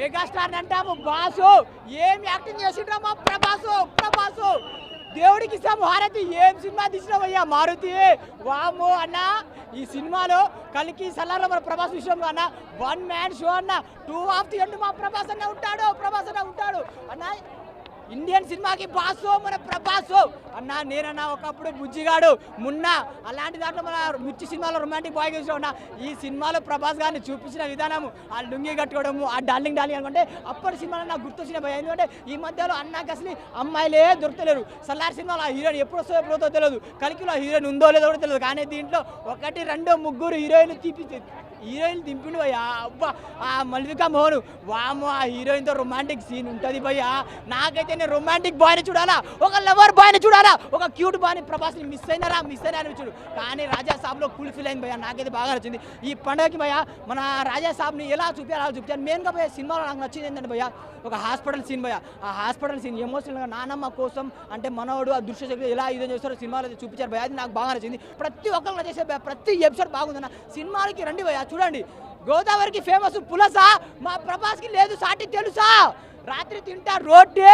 Megastar అంటాము boss. ఏం acting చేసిండ్రా మా ప్రభాసు ప్రభాసు. దేవుడికి ఇస్తాము హారతి. ఏం సినిమా తీసినావయ్యా మారుతి? వాము అన్న ఈ సినిమాలో కలికి సల్లాలో మన ప్రభాస్ విషయంలో అన్న వన్ మ్యాన్ షో అన్న. టూ ఆఫ్ ది ఎండ్ మా ప్రభాస్ అన్న ఉంటాడు ప్రభాస్ అన్న ఉంటాడు. అన్న ఇండియన్ సినిమాకి బాసు మన ప్రభాసు. అన్న నేనన్నా ఒకప్పుడు బుజ్జిగాడు. మున్న అలాంటి దాంట్లో మన మిర్చి సినిమాలో రొమాంటిక్ బాయ్ చూసిన ఉన్నా ఈ సినిమాలో ప్రభాస్ గారిని చూపించిన విధానము ఆ లుంగి కట్టుకోవడము ఆ డార్లింగ్ డార్లింగ్ అనుకుంటే అప్పటి సినిమాలో నాకు గుర్తొచ్చిన భయం. ఎందుకంటే ఈ మధ్యలో అన్నాకి అసలు అమ్మాయిలే దొరకలేరు. సల్లార్ సినిమాలో ఆ హీరోయిన్ ఎప్పుడు వస్తుందో ఎప్పుడు వస్తుందో తెలియదు. కలికిలో ఆ హీరోయిన్ ఉందో లేదో కూడా తెలియదు. కానీ దీంట్లో ఒకటి రెండు ముగ్గురు హీరోయిన్లు తీపి హీరోయిన్ దింపిండు భయ్యా. అబ్బా ఆ మల్లికా మోహన్ వాము ఆ హీరోయిన్తో రొమాంటిక్ సీన్ ఉంటుంది భయ్యా. నాకైతే నేను రొమాంటిక్ బాయ్ని చూడాలా? ఒక లవర్ బాయ్ని చూడాలా? ఒక క్యూట్ బాయ్ని ప్రభాస్ని మిస్ అయినారా? మిస్ అయినా అనిపించుడు కానీ రాజా సాబ్లో ఫుల్ ఫీల్ అయింది భయ్యా. నాకైతే బాగా నచ్చింది. ఈ పండుగకి భయ్యా మన రాజా సాబ్ని ఎలా చూపించాలి అలా చూపించాను మెయిన్గా భయ్యా సినిమాలో నాకు నచ్చింది ఏంటంటే భయ్యా ఒక హాస్పిటల్ సీన్ భయ్యా. ఆ హాస్పిటల్ సీన్ ఎమోషనల్గా నానమ్మ కోసం అంటే మనోడు ఆ దృశ్య శక్తి ఎలా ఇదే చేస్తారో సినిమాలో చూపించారు భయ్యా. అది నాకు బాగా నచ్చింది. ప్రతి ఒక్కరు చేసే ప్రతి ఎపిసోడ్ బాగుందన్న. సినిమాలకి రండి భయ్యా. చూడండి గోదావరికి ఫేమస్ పులసా? మా ప్రభాస్కి లేదు సాటి తెలుసా? రాత్రి తింటా రోటీ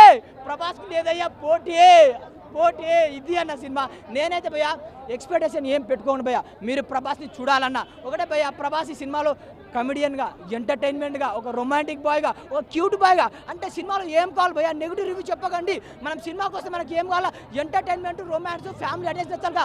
ప్రభాస్కి లేదయ్యా పోటీ. పోటీ. ఇది అన్న సినిమా. నేనైతే భయ్యా ఎక్స్పెక్టేషన్ ఏం పెట్టుకోను భయ్యా. మీరు ప్రభాస్ని చూడాలన్న. ఒకటే భయ్యా ప్రభాస్ ఈ సినిమాలో కమెడియన్గా ఎంటర్టైన్మెంట్గా ఒక రొమాంటిక్ బాయ్గా ఒక క్యూట్ బాయ్గా అంటే సినిమాలో ఏం కావాలి భయ్యా? నెగిటివ్ రివ్యూ చెప్పకండి. మనం సినిమా కోసం మనకి ఏం కావాలా? ఎంటర్టైన్మెంట్ రొమాన్స్ ఫ్యామిలీ అటెన్స్ నచ్చాలిగా